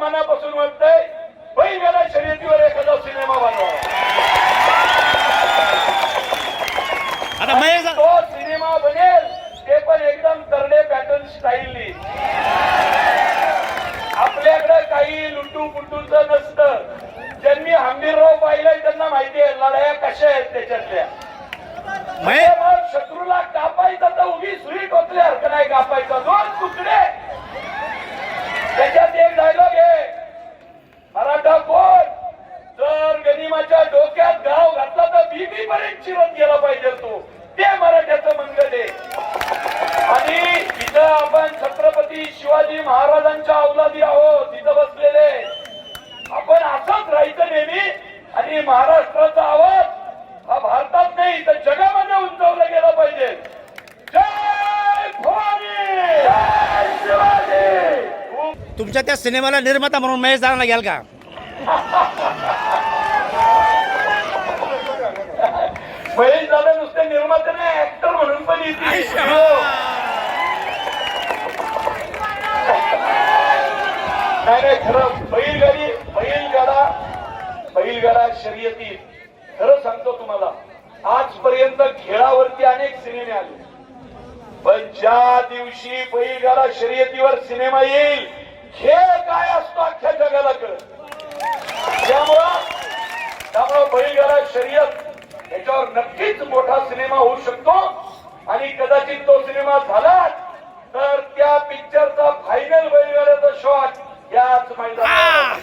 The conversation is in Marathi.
मनापासून वाटतंय बैलगाडा शर्यतीवर एखादा सिनेमा बनवा. आता तो सिनेमा बनेल ते पण एकदम तरडे पॅटर्न स्टाईलनी. आपल्याकडे काही लुटू पुटूचं नसतं. ज्यांनी हंबीरराव पाहिलंय त्यांना माहिती आहे लढाया कशा आहेत त्याच्यातल्या. शत्रूला कापायचा तर उभी सुई टोचल्यासारखं शिवाजी महाराजांच्या अवलादी आहोत तिथं बसलेले. आपण असंच राहायचं नेहमी आणि महाराष्ट्राचा आवाज हा भारतात नाही तर जगामध्ये उंचावला गेला पाहिजे. जय भवानी! तुमच्या त्या सिनेमाला निर्माता म्हणून महेश दादांना घ्याल का? महेश दादा नुसते निर्माते नाही ऍक्टर म्हणून पण येतील. नाही नाही खरं बैलगाडी बैलगाडा बैलगाडा शर्यतीत खरं सांगतो तुम्हाला आजपर्यंत खेळावरती अनेक सिनेमे आले. पण ज्या दिवशी बैलगाडा शर्यतीवर सिनेमा येईल खेळ काय असतो अख्ख्या जगाला कळत त्यामुळं त्यामुळं बैलगाडा शर्यत याच्यावर नक्कीच मोठा सिनेमा होऊ शकतो. आणि कदाचित तो सिनेमा झाला तर त्या picture Gato, mas ainda ah!